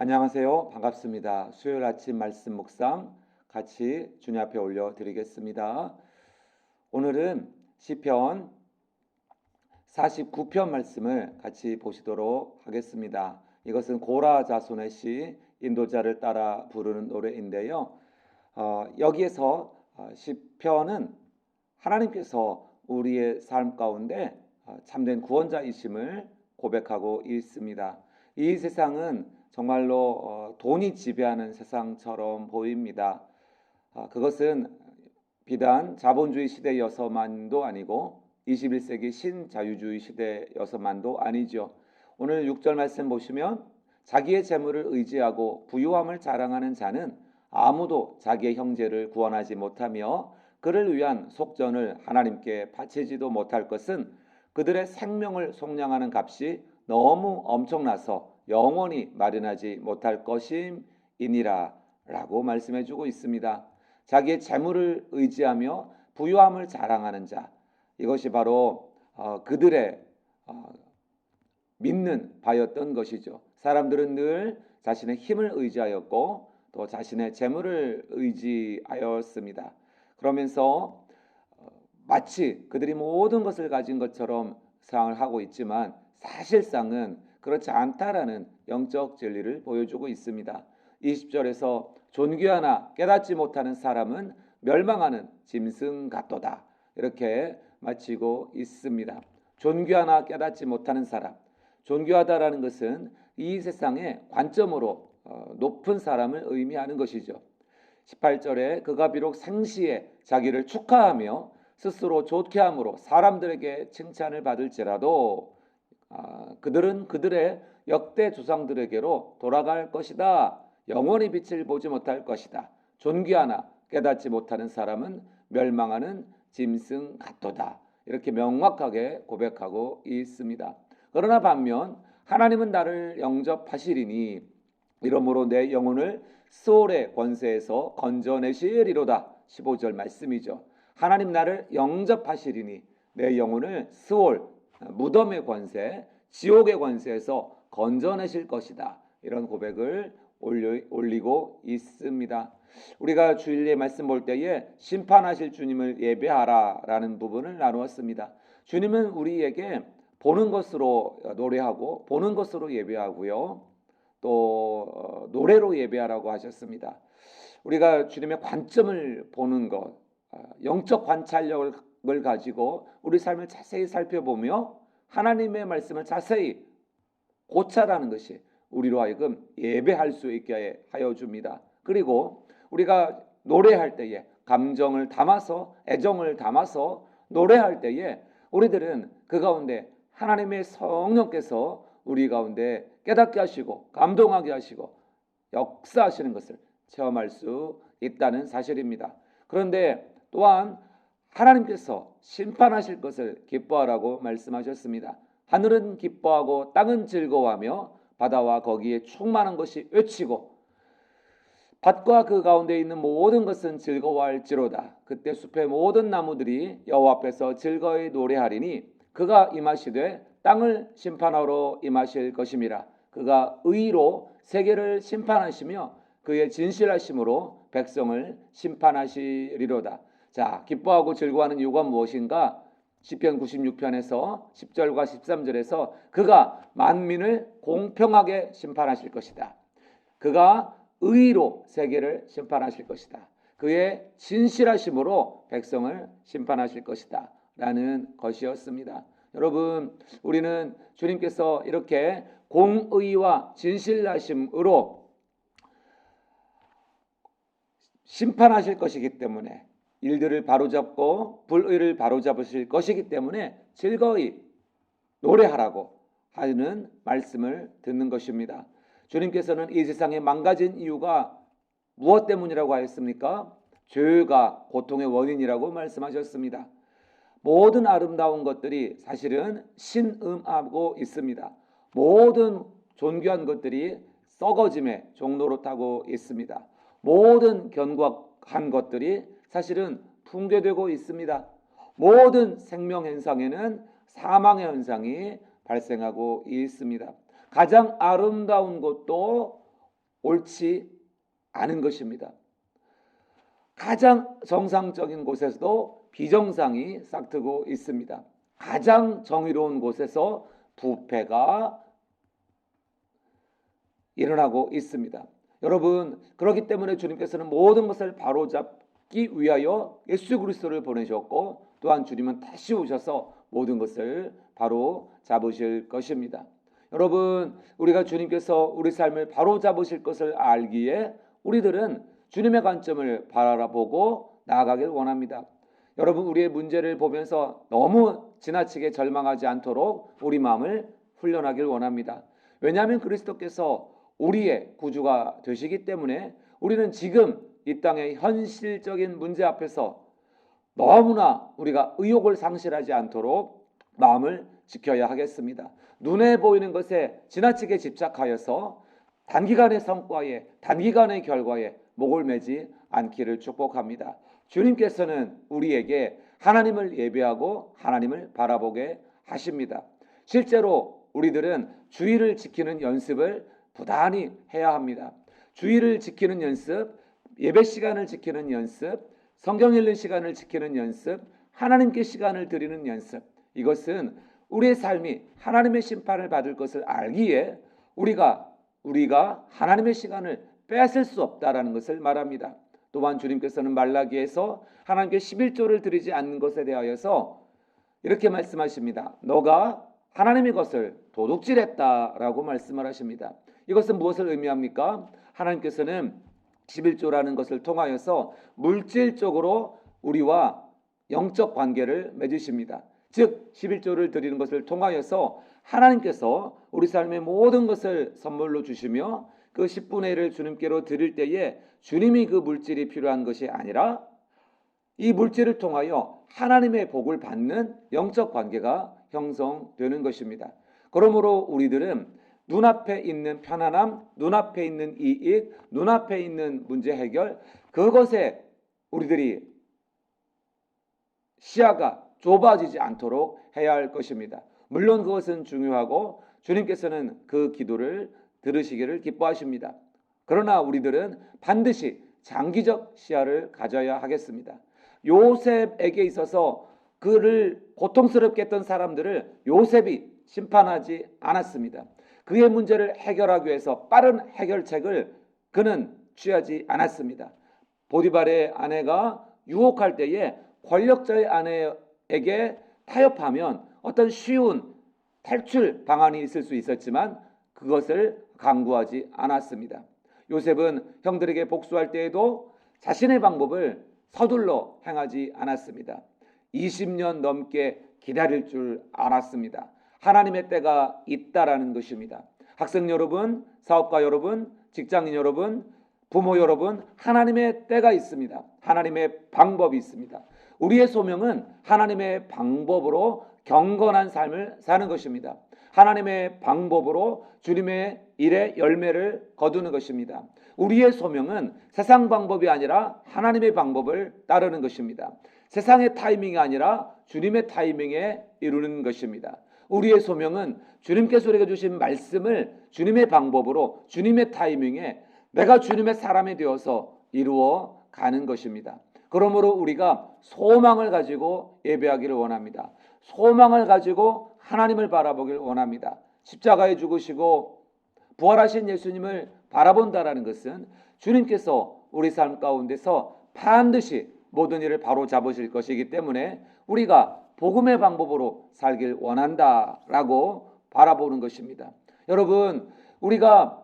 안녕하세요. 반갑습니다. 수요일 아침 말씀 묵상 같이 주님 앞에 올려 드리겠습니다. 오늘은 시편 49편 말씀을 같이 보시도록 하겠습니다. 이것은 고라 자손의 시 인도자를 따라 부르는 노래인데요. 어, 여기에서 어, 시편은 하나님께서 우리의 삶 가운데 어, 참된 구원자이심을 고백하고 있습니다. 이 세상은 정말로 어, 돈이 지배하는 세상처럼 보입니다. 아, 그것은 비단 자본주의 시대여서만도 아니고 21세기 신자유주의 시대여서만도 아니죠. 오늘 6절 말씀 보시면 자기의 재물을 의지하고 부유함을 자랑하는 자는 아무도 자기의 형제를 구원하지 못하며 그를 위한 속전을 하나님께 바치지도 못할 것은 그들의 생명을 속량하는 값이 너무 엄청나서 영원히 마련하지 못할 것임이니라 라고 말씀해 주고 있습니다. 자기의 재물을 의지하며 부유함을 자랑하는 자 이것이 바로 어, 그들의 어, 믿는 바였던 것이죠. 사람들은 늘 자신의 힘을 의지하였고 또 자신의 재물을 의지하였습니다. 그러면서 어, 마치 그들이 모든 것을 가진 것처럼 상을 하고 있지만 사실상은 그렇지 않다라는 영적 진리를 보여주고 있습니다. 20절에서 존귀하나 깨닫지 못하는 사람은 멸망하는 짐승 같도다. 이렇게 마치고 있습니다. 존귀하나 깨닫지 못하는 사람. 존귀하다라는 것은 이 세상의 관점으로 어, 높은 사람을 의미하는 것이죠. 18절에 그가 비록 생시에 자기를 축하하며 스스로 좋게 함으로 사람들에게 칭찬을 받을지라도 아, 그들은 그들의 역대 조상들에게로 돌아갈 것이다. 영원히 빛을 보지 못할 것이다. 존귀하나 깨닫지 못하는 사람은 멸망하는 짐승 같도다. 이렇게 명확하게 고백하고 있습니다. 그러나 반면 하나님은 나를 영접하시리니 이러므로 내 영혼을 소울의 권세에서 건져내시리로다. 15절 말씀이죠. 하나님 나를 영접하시리니 내 영혼을 스올 무덤의 권세, 지옥의 권세에서 건져내실 것이다. 이런 고백을 올리고 있습니다. 우리가 주일에 말씀 볼 때에 심판하실 주님을 예배하라라는 부분을 나누었습니다. 주님은 우리에게 보는 것으로 노래하고 보는 것으로 예배하고요. 또 어, 노래로 예배하라고 하셨습니다. 우리가 주님의 관점을 보는 것, 어, 영적 관찰력을 가지고 우리 삶을 자세히 살펴보며 하나님의 말씀을 자세히 고찰하는 것이 우리로 하여금 예배할 수 있게 하여 줍니다. 그리고 우리가 노래할 때에 감정을 담아서 애정을 담아서 노래할 때에 우리들은 그 가운데 하나님의 성령께서 우리 가운데 깨닫게 하시고 감동하게 하시고 역사하시는 것을 체험할 수 있다는 사실입니다. 그런데 또한 하나님께서 심판하실 것을 기뻐하라고 말씀하셨습니다. 하늘은 기뻐하고 땅은 즐거워하며 바다와 거기에 충만한 것이 외치고 밭과 그 가운데 있는 모든 것은 즐거워할지로다. 그때 숲의 모든 나무들이 여호와 앞에서 즐거이 노래하리니 그가 임하시되 땅을 심판하러 임하실 것임이라. 그가 의로 세계를 심판하시며 그의 진실하심으로 백성을 심판하시리로다. 자, 기뻐하고 즐거워하는 이유가 무엇인가? 시편 96편에서 10절과 13절에서 그가 만민을 공평하게 심판하실 것이다. 그가 의로 세계를 심판하실 것이다. 그의 진실하심으로 백성을 심판하실 것이다. 라는 것이었습니다. 여러분, 우리는 주님께서 이렇게 공의와 진실하심으로 심판하실 것이기 때문에 일들을 바로잡고 불의를 바로잡으실 것이기 때문에 즐거이 노래하라고 하는 말씀을 듣는 것입니다. 주님께서는 이 세상에 망가진 이유가 무엇 때문이라고 하였습니까? 죄가 고통의 원인이라고 말씀하셨습니다. 모든 아름다운 것들이 사실은 신음하고 있습니다. 모든 존귀한 것들이 썩어짐의 종로로 타고 있습니다. 모든 견고한 것들이 사실은 붕괴되고 있습니다. 모든 생명 현상에는 사망의 현상이 발생하고 있습니다. 가장 아름다운 것도 옳지 않은 것입니다. 가장 정상적인 곳에서도 비정상이 싹트고 있습니다. 가장 정의로운 곳에서 부패가 일어나고 있습니다. 여러분 그렇기 때문에 주님께서는 모든 것을 바로잡 기 위하여 예수 그리스도를 보내셨고 또한 주님은 다시 오셔서 모든 것을 바로 잡으실 것입니다. 여러분 우리가 주님께서 우리 삶을 바로 잡으실 것을 알기에 우리들은 주님의 관점을 바라보고 나아가길 원합니다. 여러분 우리의 문제를 보면서 너무 지나치게 절망하지 않도록 우리 마음을 훈련하길 원합니다. 왜냐하면 그리스도께서 우리의 구주가 되시기 때문에 우리는 지금 이 땅의 현실적인 문제 앞에서 너무나 우리가 의욕을 상실하지 않도록 마음을 지켜야 하겠습니다. 눈에 보이는 것에 지나치게 집착하여서 단기간의 성과에 단기간의 결과에 목을 매지 않기를 축복합니다. 주님께서는 우리에게 하나님을 예배하고 하나님을 바라보게 하십니다. 실제로 우리들은 주의를 지키는 연습을 부단히 해야 합니다. 주의를 지키는 연습, 예배 시간을 지키는 연습, 성경 읽는 시간을 지키는 연습, 하나님께 시간을 드리는 연습. 이것은 우리의 삶이 하나님의 심판을 받을 것을 알기에 우리가 우리가 하나님의 시간을 빼앗을 수 없다라는 것을 말합니다. 또한 주님께서는 말라기에서 하나님께 11조를 드리지 않는 것에 대하여서 이렇게 말씀하십니다. 너가 하나님의 것을 도둑질했다라고 말씀을 하십니다. 이것은 무엇을 의미합니까? 하나님께서는 11조라는 것을 통하여서 물질적으로 우리와 영적 관계를 맺으십니다. 즉 11조를 드리는 것을 통하여서 하나님께서 우리 삶의 모든 것을 선물로 주시며 그 10분의 1을 주님께로 드릴 때에 주님이 그 물질이 필요한 것이 아니라 이 물질을 통하여 하나님의 복을 받는 영적 관계가 형성되는 것입니다. 그러므로 우리들은 눈앞에 있는 편안함, 눈앞에 있는 이익, 눈앞에 있는 문제 해결, 그것에 우리들이 시야가 좁아지지 않도록 해야 할 것입니다. 물론 그것은 중요하고 주님께서는 그 기도를 들으시기를 기뻐하십니다. 그러나 우리들은 반드시 장기적 시야를 가져야 하겠습니다. 요셉에게 있어서 그를 고통스럽게 했던 사람들을 요셉이 심판하지 않았습니다. 그의 문제를 해결하기 위해서 빠른 해결책을 그는 취하지 않았습니다. 보디발의 아내가 유혹할 때에 권력자의 아내에게 타협하면 어떤 쉬운 탈출 방안이 있을 수 있었지만 그것을 강구하지 않았습니다. 요셉은 형들에게 복수할 때에도 자신의 방법을 서둘러 행하지 않았습니다. 20년 넘게 기다릴 줄 알았습니다. 하나님의 때가 있다라는 것입니다. 학생 여러분, 사업가 여러분, 직장인 여러분, 부모 여러분, 하나님의 때가 있습니다. 하나님의 방법이 있습니다. 우리의 소명은 하나님의 방법으로 경건한 삶을 사는 것입니다. 하나님의 방법으로 주님의 일의 열매를 거두는 것입니다. 우리의 소명은 세상 방법이 아니라 하나님의 방법을 따르는 것입니다. 세상의 타이밍이 아니라 주님의 타이밍에 이루는 것입니다. 우리의 소명은 주님께서 우리에게 주신 말씀을 주님의 방법으로 주님의 타이밍에 내가 주님의 사람이 되어서 이루어 가는 것입니다. 그러므로 우리가 소망을 가지고 예배하기를 원합니다. 소망을 가지고 하나님을 바라보길 원합니다. 십자가에 죽으시고 부활하신 예수님을 바라본다라는 것은 주님께서 우리 삶 가운데서 반드시 모든 일을 바로 잡으실 것이기 때문에 우리가 복음의 방법으로 살길 원한다라고 바라보는 것입니다. 여러분, 우리가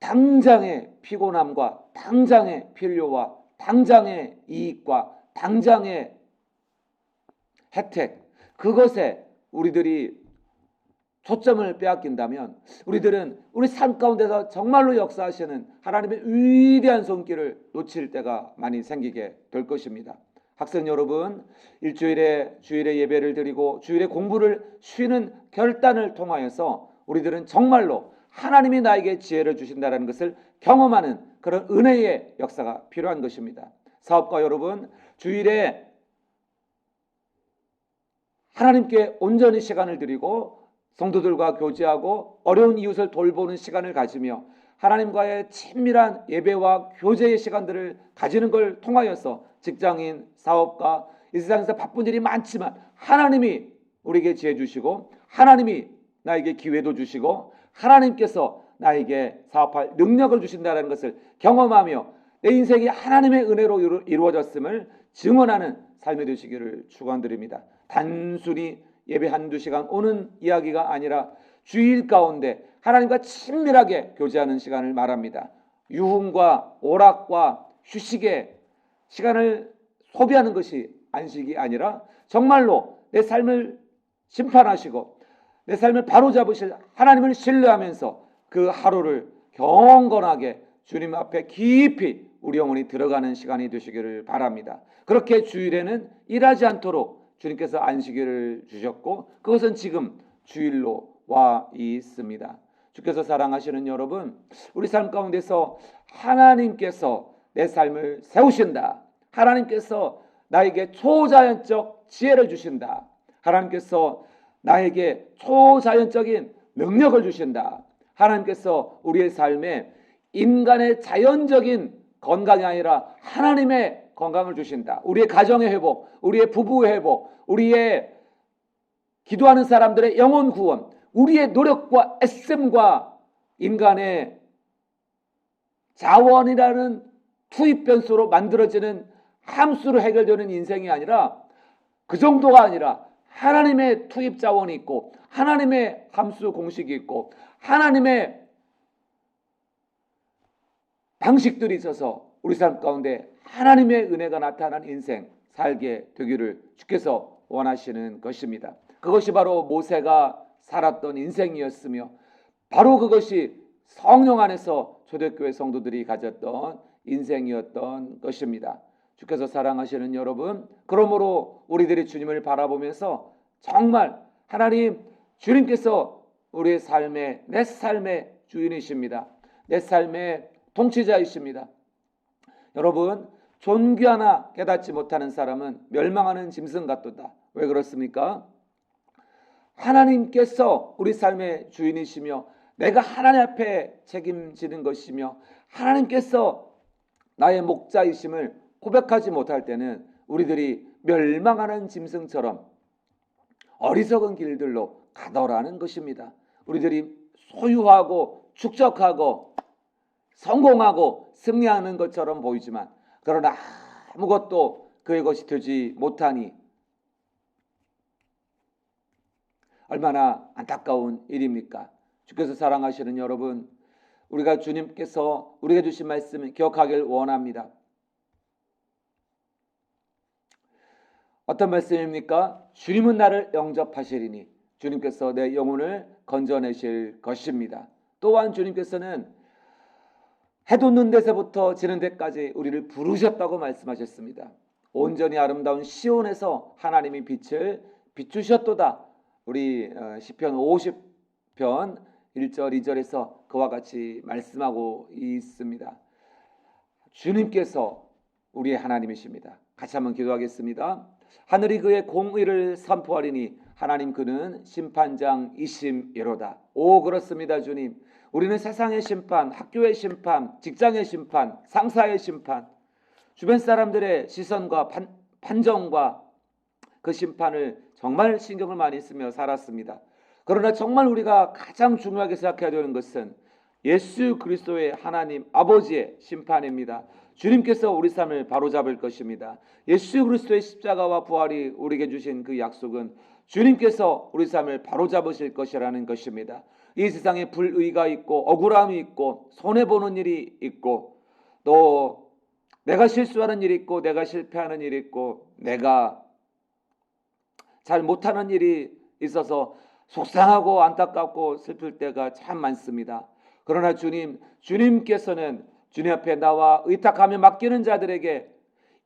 당장의 피곤함과 당장의 필요와 당장의 이익과 당장의 혜택, 그것에 우리들이 초점을 빼앗긴다면 우리들은 우리 삶 가운데서 정말로 역사하시는 하나님의 위대한 손길을 놓칠 때가 많이 생기게 될 것입니다. 학생 여러분, 일주일에 주일에 예배를 드리고 주일에 공부를 쉬는 결단을 통하여서 우리들은 정말로 하나님이 나에게 지혜를 주신다는 것을 경험하는 그런 은혜의 역사가 필요한 것입니다. 사업가 여러분, 주일에 하나님께 온전히 시간을 드리고 성도들과 교제하고 어려운 이웃을 돌보는 시간을 가지며 하나님과의 친밀한 예배와 교제의 시간들을 가지는 걸 통하여서 직장인, 사업가, 이 세상에서 바쁜 일이 많지만 하나님이 우리에게 지혜 주시고 하나님이 나에게 기회도 주시고 하나님께서 나에게 사업할 능력을 주신다는 것을 경험하며 내 인생이 하나님의 은혜로 이루- 이루어졌음을 증언하는 삶이 되시기를 축원드립니다. 단순히 예배 한두 시간 오는 이야기가 아니라 주일 가운데 하나님과 친밀하게 교제하는 시간을 말합니다. 유흥과 오락과 휴식의 시간을 소비하는 것이 안식이 아니라 정말로 내 삶을 심판하시고 내 삶을 바로잡으실 하나님을 신뢰하면서 그 하루를 경건하게 주님 앞에 깊이 우리 영혼이 들어가는 시간이 되시기를 바랍니다. 그렇게 주일에는 일하지 않도록 주님께서 안식일을 주셨고 그것은 지금 주일로 와 있습니다. 주께서 사랑하시는 여러분, 우리 삶 가운데서 하나님께서 내 삶을 세우신다. 하나님께서 나에게 초자연적 지혜를 주신다. 하나님께서 나에게 초자연적인 능력을 주신다. 하나님께서 우리의 삶에 인간의 자연적인 건강이 아니라 하나님의 건강을 주신다. 우리의 가정의 회복, 우리의 부부의 회복, 우리의 기도하는 사람들의 영혼 구원, 우리의 노력과 애씀과 인간의 자원이라는 투입 변수로 만들어지는 함수로 해결되는 인생이 아니라 그 정도가 아니라 하나님의 투입 자원이 있고 하나님의 함수 공식이 있고 하나님의 방식들이 있어서 우리 삶 가운데 하나님의 은혜가 나타난 인생 살게 되기를 주께서 원하시는 것입니다. 그것이 바로 모세가 살았던 인생이었으며 바로 그것이 성령 안에서 초대교회 성도들이 가졌던 인생이었던 것입니다. 주께서 사랑하시는 여러분, 그러므로 우리들이 주님을 바라보면서 정말 하나님 주님께서 우리의 삶의 내 삶의 주인이십니다. 내 삶의 통치자이십니다. 여러분, 존귀 하나 깨닫지 못하는 사람은 멸망하는 짐승 같도다. 왜 그렇습니까? 하나님께서 우리 삶의 주인이시며 내가 하나님 앞에 책임지는 것이며 하나님께서 나의 목자이심을 고백하지 못할 때는 우리들이 멸망하는 짐승처럼 어리석은 길들로 가더라는 것입니다. 우리들이 소유하고 축적하고 성공하고 승리하는 것처럼 보이지만 그러나 아무것도 그의 것이 되지 못하니 얼마나 안타까운 일입니까? 주께서 사랑하시는 여러분, 우리가 주님께서 우리가 주신 말씀을 기억하길 원합니다. 어떤 말씀입니까? 주님은 나를 영접하시리니 주님께서 내 영혼을 건져내실 것입니다. 또한 주님께서는 해 돋는 데서부터 지는 데까지 우리를 부르셨다고 말씀하셨습니다. 온전히 아름다운 시온에서 하나님이 빛을 비추셨도다. 우리 어, 시편 50편 1절 2절에서 그와 같이 말씀하고 있습니다. 주님께서 우리의 하나님이십니다. 같이 한번 기도하겠습니다. 하늘이 그의 공의를 선포하리니 하나님 그는 심판장이심이로다. 오 그렇습니다 주님. 우리는 세상의 심판, 학교의 심판, 직장의 심판, 상사의 심판, 주변 사람들의 시선과 판, 판정과 그 심판을 정말 신경을 많이 쓰며 살았습니다. 그러나 정말 우리가 가장 중요하게 생각해야 되는 것은 예수 그리스도의 하나님 아버지의 심판입니다. 주님께서 우리 삶을 바로잡을 것입니다. 예수 그리스도의 십자가와 부활이 우리에게 주신 그 약속은 주님께서 우리 삶을 바로잡으실 것이라는 것입니다. 이 세상에 불의가 있고 억울함이 있고 손해 보는 일이 있고 또 내가 실수하는 일이 있고 내가 실패하는 일이 있고 내가 잘 못하는 일이 있어서 속상하고 안타깝고 슬플 때가 참 많습니다. 그러나 주님, 주님께서는 주님 앞에 나와 의탁하며 맡기는 자들에게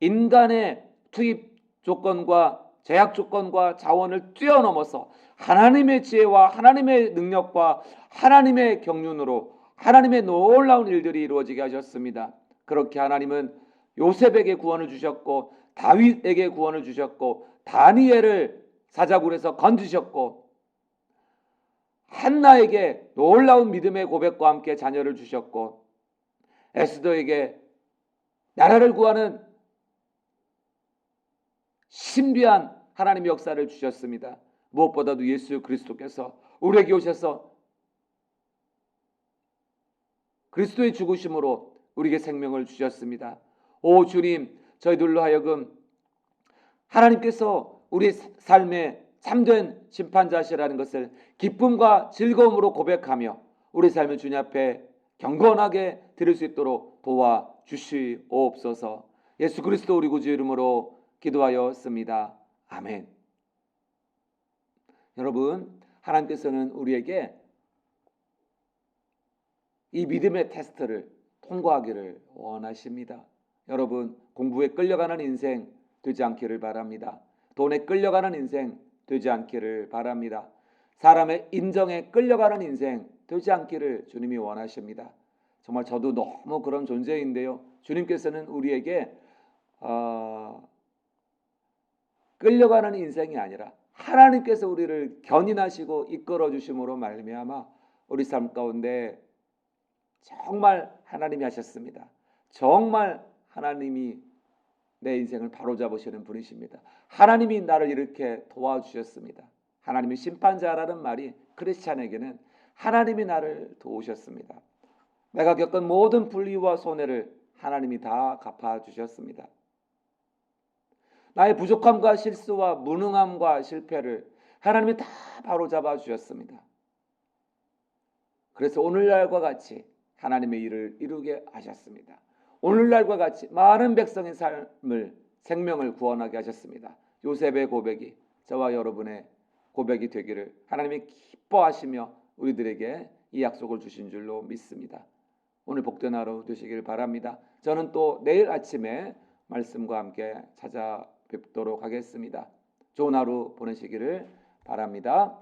인간의 투입 조건과 제약 조건과 자원을 뛰어넘어서 하나님의 지혜와 하나님의 능력과 하나님의 경륜으로 하나님의 놀라운 일들이 이루어지게 하셨습니다. 그렇게 하나님은 요셉에게 구원을 주셨고 다윗에게 구원을 주셨고 다니엘을 사자굴에서 건지셨고 한나에게 놀라운 믿음의 고백과 함께 자녀를 주셨고 에스더에게 나라를 구하는 신비한 하나님의 역사를 주셨습니다. 무엇보다도 예수 그리스도께서 우리에게 오셔서 그리스도의 죽으심으로 우리에게 생명을 주셨습니다. 오 주님, 저희들로 하여금 하나님께서 우리 삶의 참된 심판자시라는 것을 기쁨과 즐거움으로 고백하며 우리 삶을 주님 앞에 경건하게 드릴 수 있도록 도와 주시옵소서. 예수 그리스도 우리 구주 이름으로 기도하였습니다. 아멘. 여러분, 하나님께서는 우리에게 이 믿음의 테스트를 통과하기를 원하십니다. 여러분, 공부에 끌려가는 인생 되지 않기를 바랍니다. 돈에 끌려가는 인생 되지 않기를 바랍니다. 사람의 인정에 끌려가는 인생 되지 않기를 주님이 원하십니다. 정말 저도 너무 그런 존재인데요. 주님께서는 우리에게 어, 끌려가는 인생이 아니라 하나님께서 우리를 견인하시고 이끌어 주심으로 말미암아 우리 삶 가운데 정말 하나님이 하셨습니다. 정말 하나님이 내 인생을 바로잡으시는 분이십니다. 하나님이 나를 이렇게 도와주셨습니다. 하나님이 심판자라는 말이 크리스찬에게는 하나님이 나를 도우셨습니다. 내가 겪은 모든 불의와 손해를 하나님이 다 갚아 주셨습니다. 나의 부족함과 실수와 무능함과 실패를 하나님이 다 바로잡아 주셨습니다. 그래서 오늘날과 같이 하나님의 일을 이루게 하셨습니다. 오늘날과 같이 많은 백성의 삶을 생명을 구원하게 하셨습니다. 요셉의 고백이 저와 여러분의 고백이 되기를 하나님이 기뻐하시며 우리들에게 이 약속을 주신 줄로 믿습니다. 오늘 복된 하루 되시길 바랍니다. 저는 또 내일 아침에 말씀과 함께 찾아뵙도록 하겠습니다. 좋은 하루 보내시기를 바랍니다.